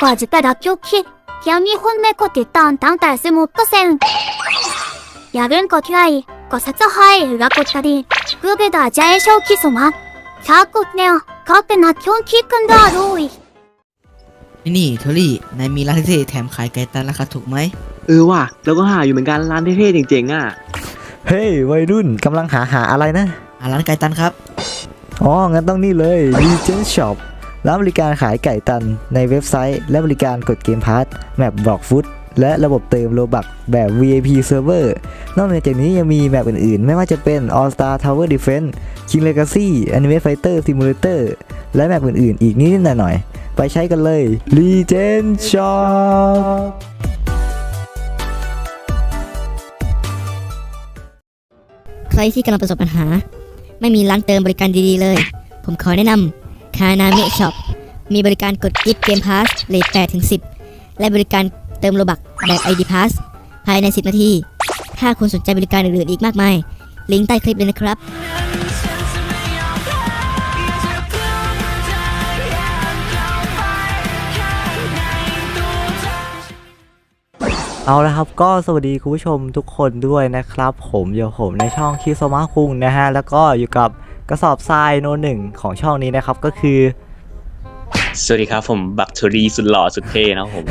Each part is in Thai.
กว่าจะได้รับยกคิดยังมีหุ้นแม่กดติดตามตั้งแต่สมุหกเรเซ็นอยากเลืมกดไลค์กดซับสไครต์หรือกดตัะดิ่งเพื่อเป็นกำลังใจให้ช่องคิสมัครถ้ากดเนวเขาเป็นนักช่องคิดกันได้ด้วยนี่นี่เทอรี่นายมีร้านเท่แถมขายไก่ตันราคาถูกไหมเออว่ะแล้วก็หาอยู่เหมือนกันร้านเท่ๆเจ๋งๆอะเฮ้ยวัยรุ่นกำลังหาหาอะไรนะหาร้านไก่ตันครับอ๋องั้นต้องนี่เลยดีเจนช็อป ร้านบริการขายไก่ตันในเว็บไซต์ และบริการกดเกมพาร์ทแมปบล็อกฟุตและระบบเติมโลบักแบบ VIP Server นอกจากนี้ยังมีแมปอื่นๆ ไม่ว่าจะเป็น All Star Tower Defense King Legacy Anime Fighter Simulator และแมปอื่นๆ อีกนิดหน่อย ไปใช้กันเลย Legend Shop ใครที่กำลังประสบปัญหา ไม่มีร้านเติมบริการดีๆเลย ผมขอแนะนำ คานาเมะช็อปมีบริการกดกิฟต์เกมพาสเลท8ถึง10และบริการเติมโลบักแบบ ID Pass ภายใน 10 นาที ถ้าคุณสนใจบริการอื่นๆอีกมากมาย ลิงก์ใต้คลิปเลยนะครับเอาละครับก็สวัสดีคุณผู้ชมทุกคนด้วยนะครับ ผมอยู่ผมในช่องคิโซมาคุงนะฮะ แล้วก็อยู่กับ กระสอบทรายโนหนึ่งของช่องนี้นะครับก็คือ สวัสดีครับผมบักทูรีสุดหล่อสุดเท่นะครับผม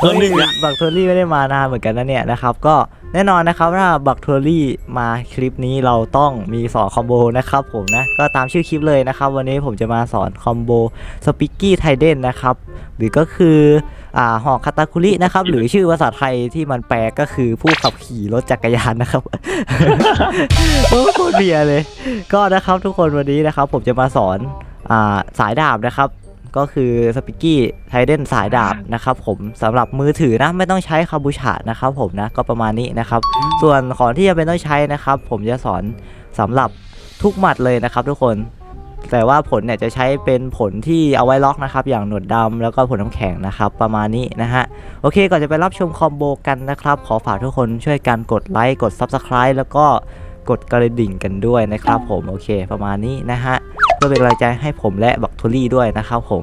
เออหนึ่งอะบักทอรี่ไม่ได้มานานเหมือนกันนะเนี่ยนะครับ ก็แน่นอนนะครับถ้าบักทอรี่มาคลิปนี้เราต้องมีสอนคอมโบนะครับผมนะ ก็ตามชื่อคลิปเลยนะครับ วันนี้ผมจะมาสอนคอมโบสปิกกี้ไทเดนนะครับ หรือก็คืออ่าหอกคาตาคุรินะครับ หรือชื่อภาษาไทยที่มันแปลก็คือผู้ขับขี่รถจักรยานนะครับ โอ้โคตรเบียร์เลย ก็นะครับทุกคนวันนี้นะครับ ผมจะมาสอนอ่า สายดาบนะครับ ก็คือสปิกกี้ไทเดนสายดาบนะครับผมสำหรับมือถือนะไม่ต้องใช้คาบูชานะครับผมนะก็ประมาณนี้นะครับ ส่วนของที่จะเป็นต้องใช้นะครับ ผมจะสอนสำหรับทุกหมัดเลยนะครับ ทุกคนแต่ว่าผลเนี่ยจะใช้เป็นผลที่เอาไว้ล็อกนะครับ อย่างหนวดดำแล้วก็ผลน้ำแข็งนะครับ ประมาณนี้นะฮะ โอเค ก่อนจะไปรับชมคอมโบกันนะครับ ขอฝากทุกคนช่วยกันกดไลค์ กด Subscribe แล้วก็กดกระดิ่งกันด้วยนะครับผม โอเค ประมาณนี้นะฮะเพื่อเป็นกำลังใจให้ผมและบักทูลี่ด้วยนะครับผม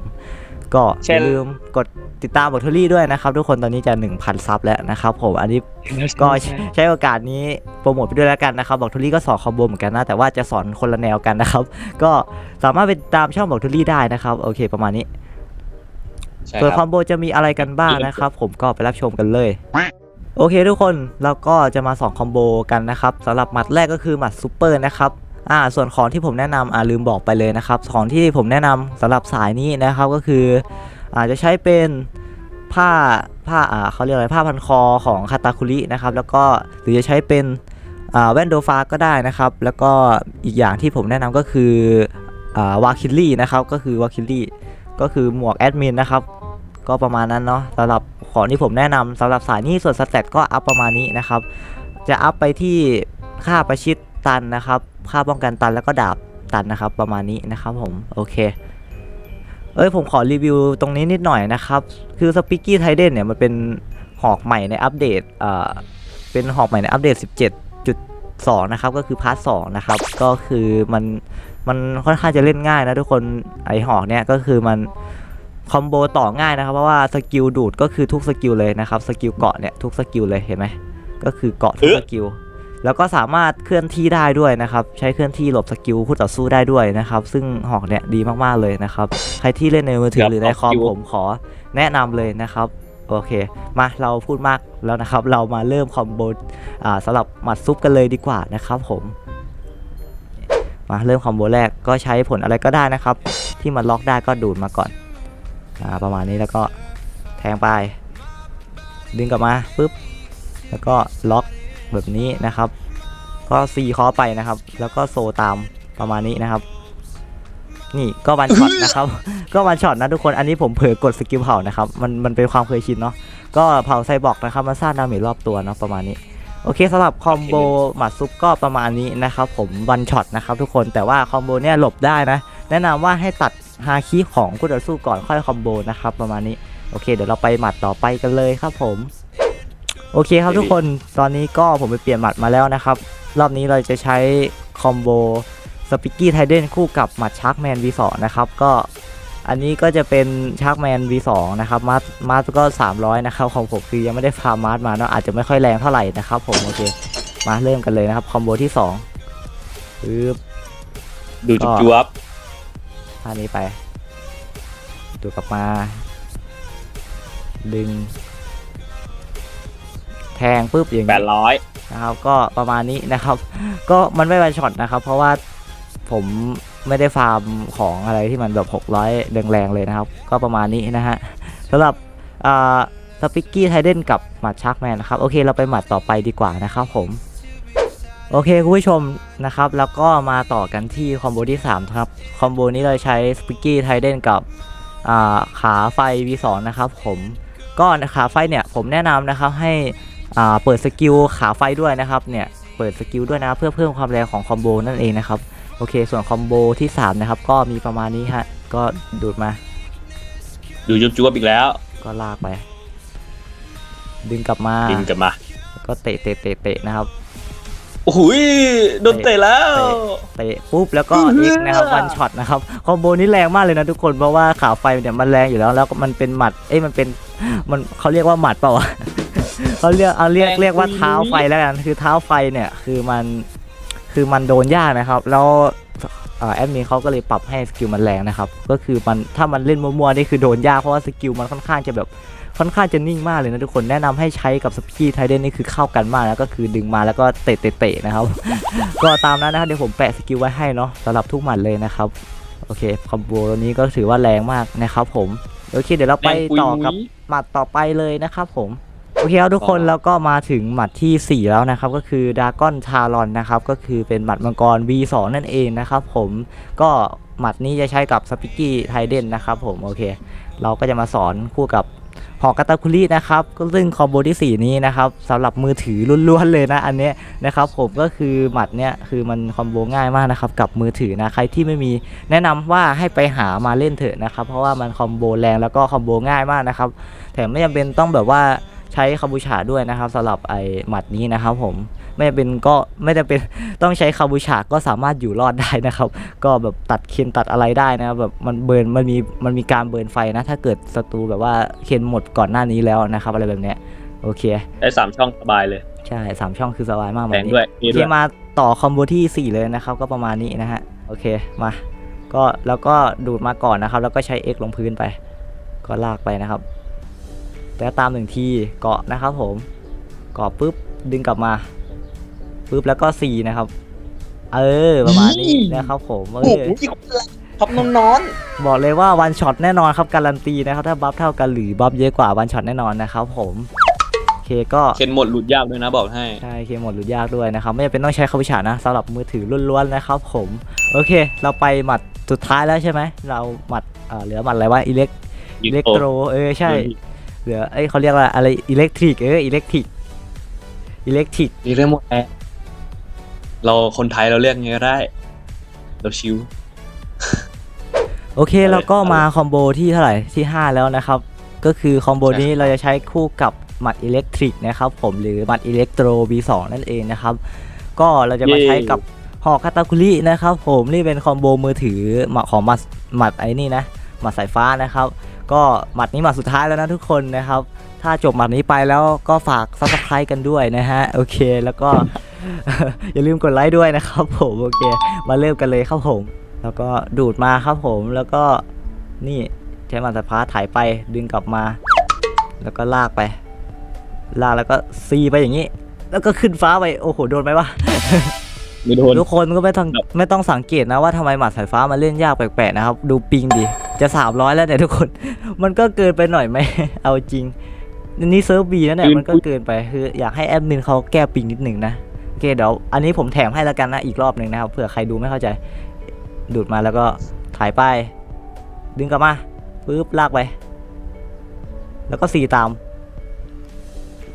ก็อเช่นย่าลืมกดติดตามบักทูลี่ด้วยนะครับ ทุกคนตอนนี้จะ 1,000 ซับแล้วนะครับผมอันนี้ก็ใช้ใช้โอกาสนี้โปรโมทไปด้วยแล้วกันนะครับบักทูลี่ก็สอนคอมโบเหมือนกันนะ แต่ว่าจะสอนคนละแนวกันนะครับ ก็สามารถไปตามช่องบักทูลี่ได้นะครับ โอเคประมาณนี้ใช่ส่วนคครับอมโบจะมีอะไรกันบ้างนะครับ ผมก็ไปรับชมกันเลยโอเคทุกคนเราก็จะมาสองคอมโบกันนะครับสำหรับหมัดแรกก็คือหมัดซูเปอร์นะครับ อ่าส่วนของที่ผมแนะนำอ่าลืมบอกไปเลยนะครับของที่ผมแนะนำสำหรับสายนี้นะครับก็คืออาจจะใช้เป็นผ้าผ้าอ่าเขาเรียกอะไรผ้าพันคอของคาตาคุรินะครับแล้วก็หรือจะใช้เป็นอ่าแว่นโดฟ้าก็ได้นะครับ แล้วก็อีกอย่างที่ผมแนะนำก็คืออ่าวาคิลลี่นะครับก็คือวาคิลลี่ก็คือหมวกแอดมินนะครับก็ประมาณนั้นเนาะสำหรับของที่ผมแนะนำสำหรับสายนี้ส่วนสแตทก็อัพประมาณนี้นะครับ จะอัพไปที่ค่าประชิดตันนะครับ ค่าป้องกันตันแล้วก็ดาบตันนะครับประมาณนี้นะครับผมโอเคเอ้ยผมขอรีวิวตรงนี้นิดหน่อยนะครับคือสปิกกี้ไทเดนเนี่ยมันเป็นหอกใหม่ในอัปเดตเอ่อเป็นหอกใหม่ในอัปเดต 17.2 นะครับก็คือพาร์ท2นะครับก็คือมันมันค่อนข้างจะเล่นง่ายนะทุกคนไอหอกเนี่ยก็คือมันคอมโบต่อง่ายนะครับเพราะว่าสกิลดูดก็คือทุกสกิลเลยนะครับสกิลเกาะเนี่ยทุกสกิลเลยเห็นไหมก็คือเกาะทุกสกิล แล้วก็สามารถเคลื่อนที่ได้ด้วยนะครับ ใช้เคลื่อนที่หลบสกิลคู่ต่อสู้ได้ด้วยนะครับ ซึ่งหอกเนี่ยดีมากๆเลยนะครับ ใครที่เล่นในมือถือหรือในคอมผมขอแนะนำเลยนะครับ โอเค มาเราพูดมากแล้วนะครับ เรามาเริ่มคอมโบอ่าสำหรับหมัดซุปกันเลยดีกว่านะครับผม มาเริ่มคอมโบแรกก็ใช้ผลอะไรก็ได้นะครับ ที่มันล็อกได้ก็ดูดมาก่อนอ่าประมาณนี้แล้วก็แทงไป ดึงกลับมาปุ๊บแล้วก็ล็อก แบบนี้นะครับ ก็ซีคอไปนะครับ แล้วก็โซตามประมาณนี้นะครับ นี่ก็วันช็อตนะครับ ก็วันช็อตนะทุกคนอันนี้ผมเผลอกดสกิลเผานะครับ มันมันเป็นความเคยชินเนาะก็เผาไซบอร์กนะครับมันสร้างดาเมจรอบตัวเนาะประมาณนี้โอเคสำหรับคอมโบหมัดซุปก็ประมาณนี้นะครับผมวันช็อตนะครับทุกคนแต่ว่าคอมโบเนี่ยหลบได้นะ แนะนำว่าให้ตัดฮาคิของคู่ต่อสู้ก่อนค่อยคอมโบนะครับประมาณนี้โอเค เดี๋ยวเราไปหมัดต่อไปกันเลยครับผม โอเคครับทุกคนตอนนี้ก็ผมไปเปลี่ยนหมัดมาแล้วนะครับ รอบนี้เราจะใช้คอมโบสปิกกี้ไทเดนคู่กับหมัดชาร์กแมน V2 นะครับ ก็อันนี้ก็จะเป็นชาร์กแมน V2 นะครับมาร์มาร์ก็ 300 นะครับ ของผมคือยังไม่ได้ฟาร์มมาร์มาเนาะอาจจะไม่ค่อยแรงเท่าไหร่นะครับผมโอเคมาเริ่มกันเลยนะครับ คอมโบที่2ปึ๊บดูจุ๊บจ๊วบท่านี้ไป ดูกลับมา ดึง แทงปุ๊บอย่างแปนี้ดร้อยนะครับก็ประมาณนี้นะครับ ก็มันไม่วันช็อตนะครับ เพราะว่าผมไม่ได้ฟาร์มของอะไรที่มันแบบ600แรงๆเลยนะครับ ก็ประมาณนี้นะฮะสำหรับอ่าสปิกกี้ไทเดนกับหมัดชักแมนนะครับ โอเคเราไปหมัดต่อไปดีกว่านะครับผมโอเคคุณผู้ชมนะครับ แล้วก็มาต่อกันที่คอมโบที่3ครับคอมโบนี้เราใช้สปิกกี้ไทเดนกับอ่าขาไฟ V2 นะครับผมก็ขาไฟเนี่ยผมแนะนำนะครับให้อ่า เปิดสกิลขาไฟด้วยนะครับเนี่ยเปิดสกิลด้วยนะเพื่อเพิ่มความแรงของคอมโบนั่นเองนะครับโอเค ส่วนคอมโบที่3นะครับก็มีประมาณนี้ฮะก็ดูดมา ดูจุ๊บจ๊วบอีกแล้ว ก็ลากไป ดึงกลับมาดินกลับมาแล้วก็เตะเตะเตะเตะนะครับโอ้โหยโดนเตะแล้วเตะปุ๊บแล้วก็ X นะครับวันช็อตนะครับคอมโบนี้แรงมากเลยนะทุกคนเพราะว่าขาไฟเนี่ยมันแรงอยู่แล้ว แล้วก็มันเป็นหมัดเอ้ยมันเป็นมันเขาเรียกว่าหมัดเปล่าวะ เขาเรียกเอาเรียกแรงเรียกว่าคุยเท้าไฟแล้วกันคือเท้าไฟเนี่ยคือมันคือมันโดนยากนะครับ แล้วเอ่อแอดมินเขาก็เลยปรับให้สกิลมันแรงนะครับ ก็คือมันถ้ามันเล่นมั่วๆนี่คือโดนยากเพราะว่าสกิลมันค่อนข้างจะแบบค่อนข้างจะนิ่งมากเลยนะทุกคนแนะนำให้ใช้กับสปีดไทเดนนี่คือเข้ากันมากแล้วก็คือดึงมาแล้วก็เตะเตะเตะนะครับ ก็ตามนั้นนะครับเดี๋ยวผมแปะสกิลไว้ให้เนาะสำหรับทุกหมัดเลยนะครับโอเคคอมโบตัวนี้ก็ถือว่าแรงมากนะครับผมโอเคเดี๋ยวเราไปต่อกับหมัดต่อไปเลยนะครับผม โอเคครับทุกคนแล้วก็มาถึงหมัดทีสี่4 แล้วนะครับ ก็คือดากอนชารอนนะครับ ก็คือเป็นหมัดมังกร V2 นั่นเองนะครับผมก็หมัดนี้จะใช้กับสปิกกี้ไทเดนนะครับผมโอเค เราก็จะมาสอนคู่กับหอกาตาคุรินะครับก็ซึ่งคอมโบที่ 4 นี้นะครับสำหรับมือถือล้วนๆเลยนะอันเนี้ยนะครับผมก็คือหมัดเนี้ยคือมันคอมโบง่ายมากนะครับกับมือถือนะใครที่ไม่มีแนะนำว่าให้ไปหามาเล่นเถอะนะครับเพราะว่ามันคอมโบแรงแล้วก็คอมโบง่ายมากนะครับแถมไม่จำเป็นต้องแบบว่า ใช้คาบูชาด้วยนะครับสำหรับไอหมัดนี้นะครับผมไม่จำเป็นก็ไม่จำเป็นต้องใช้คาบูชาก็สามารถอยู่รอดได้นะครับ ก็แบบตัดเคนตัดอะไรได้นะครับแบบมันเบิร์นมันมีมันมีการเบิร์นไฟนะ ถ้าเกิดศัตรูแบบว่าเคนหมดก่อนหน้านี้แล้วนะครับ อะไรแบบเนี้ยโอเคได้สามช่องสบายเลยใช่สามช่องคือสบายมากแบแรบงนี้ด้วยโอนี่เคด้วยมาต่อคอมโบที่ 4 เลยนะครับ ก็ประมาณนี้นะฮะโอเคมาก็แล้วก็ดูดมาก่อนนะครับ แล้วก็ใช้ X ลงพื้นไป ก็ลากไปนะครับ แล้วตามหนึ่งทีเกาะนะครับผมเกาะปุ๊บดึงกลับมาปุ๊บแล้วก็ C นะครับ เออประมาณนี้นะครับผมเอโอ้โหอท็อปนอนบอกเลยว่าวันช็อตแน่นอนครับการันตีนะครับ ถ้าบัฟเท่ากันหรือบัฟเยอะกว่าวันช็อตแน่นอนนะครับผมโอเคก็เคนหมดหลุดยากด้วยนะบอกให้ ใช่เคหมดหลุดยากด้วยนะครับ ไม่จำเป็นต้องใช้คำวิชานะสำหรับมือถือล้วนๆนะครับผมโอเค เราไปหมัดสุดท้ายแล้วใช่ไหมเราหมัดเอ่อเหลือหมัดอะไรวะอิเล็กอิเล็กโตรเออใช่ เหลือเอ้ยเขาเรียกว่าอะไรอิเล็กทริกเอออิเล็กทริกอิเล็กทริกนี่เรื่องหมดแล้วเราคนไทยเราเรียกไงก็ได้ เราชิว โอเคแล้วก็มาคอมโบที่เท่าไหร่ที่ 5 แล้วนะครับ ก็คือคอมโบนี้เราจะใช้คู่กับหมัดอิเล็กทริกนะครับผมหรือหมัดอิเล็กโตร B2 นั่นเองนะครับ ก็เราจะมาใช้กับหอกคาตาคุรินะครับผมนี่เป็นคอมโบมือถือหมัดของหมัดหมัดไอ้นี่นะหมัดสายฟ้านะครับ ก็หมัดนี้หมัดสุดท้ายแล้วนะทุกคนนะครับ ถ้าจบหมัดนี้ไปแล้วก็ฝากซับสไครต์กันด้วยนะฮะ โอเคแล้วก็ อย่าลืมกดไลค์ด้วยนะครับผมโอเค มาเริ่มกันเลยครับผม แล้วก็ดูดมาครับผมแล้วก็นี่ใช้หมัดสายฟ้าถ่ายไปดึงกลับมา แล้วก็ลากไป ลากแล้วก็ซีไปอย่างนี้ แล้วก็ขึ้นฟ้าไปโอ้โหโดนไหมวะ ไม่โดน ทุกคนก็ไม่ต้องครับไม่ต้องสังเกตนะว่าทำไมหมัดสายฟ้ามาเล่นยากแปลกๆนะครับ ดูปิงดิ จะ 300 แล้วเนี่ยทุกคน มันก็เกินไปหน่อยไหม เอาจริงนี่เซิร์ฟบีนะเนี่ยมันก็เกินไปคืออยากให้แอดมินเขาแก้ปิงนิดหนึ่งนะโอเคเดี๋ยวอันนี้ผมแถมให้แล้วกันนะอีกรอบหนึ่งนะครับเผื่อใครดูไม่เข้าใจ ดูดมาแล้วก็ถ่ายไป ดึงกลับมาปึ๊บลากไป แล้วก็สีตาม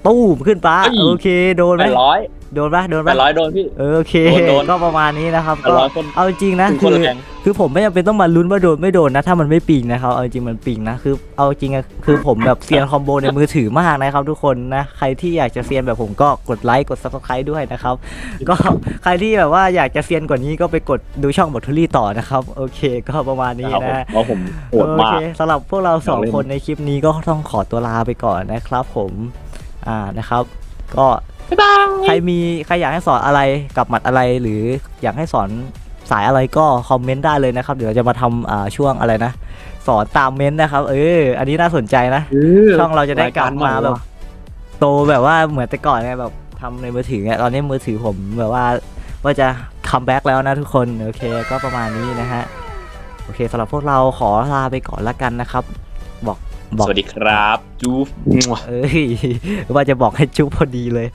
ตู้มขึ้นฟ้าเอ้ย โอเคโดนไหแปมดร้อยโดนปะโดนแปปะดร้อยโดนพี่ เออโอเคโดนโดนก็ประมาณนี้นะครับแปก็ดร้อยคน เอาจริงนะถึงคืคนอ ละแข่งคือผมไม่จำเป็นต้องมาลุ้นว่าโดนไม่โดนนะถ้ามันไม่ปิงนะครับเอาจริงมันปิงนะคือเอาจริงอะคือผมแบบเซียนคอมโบในมือถือมากนะครับทุกคนนะใครที่อยากจะเซียนแบบผมก็กดไลค์กด subscribe ด้วยนะครับ ก็ใครที่แบบว่าอยากจะเซียนกว่านี้ก็ไปกดดูช่องบอทเทอรี่ต่อนะครับโอเค ก็ประมาณนี้ครับผมนะ เพราะผมโหดโอมาเคก สำหรับพวกเราสองอยากเล่น คนในคลิปนี้ก็ต้องขอตัวลาไปก่อนนะครับผม อ่านะครับ ก็ใครมีใครอยากให้สอนอะไรกับหมัดอะไรหรืออยากให้สอนสายอะไรก็คอมเมนต์ได้เลยนะครับ เดี๋ยวเราจะมาทำอ่าช่วงอะไรนะ สอนตามเม้นต์นะครับ เออ อันนี้น่าสนใจนะ ช่องเราจะได้กลับมาแบบ โตแบบว่าเหมือนแต่ก่อนไงแบบทำในมือถือไงตอนนี้มือถือผมแบบว่าว่าจะคัมแบ็กแล้วนะทุกคน โอเค ก็ประมาณนี้นะฮะ โอเคสำหรับพวกเราขอลาไปก่อนละกันนะครับ สวัสดีครับจูฟเอ้ยว่าจะบอกให้จูบพอดีเลย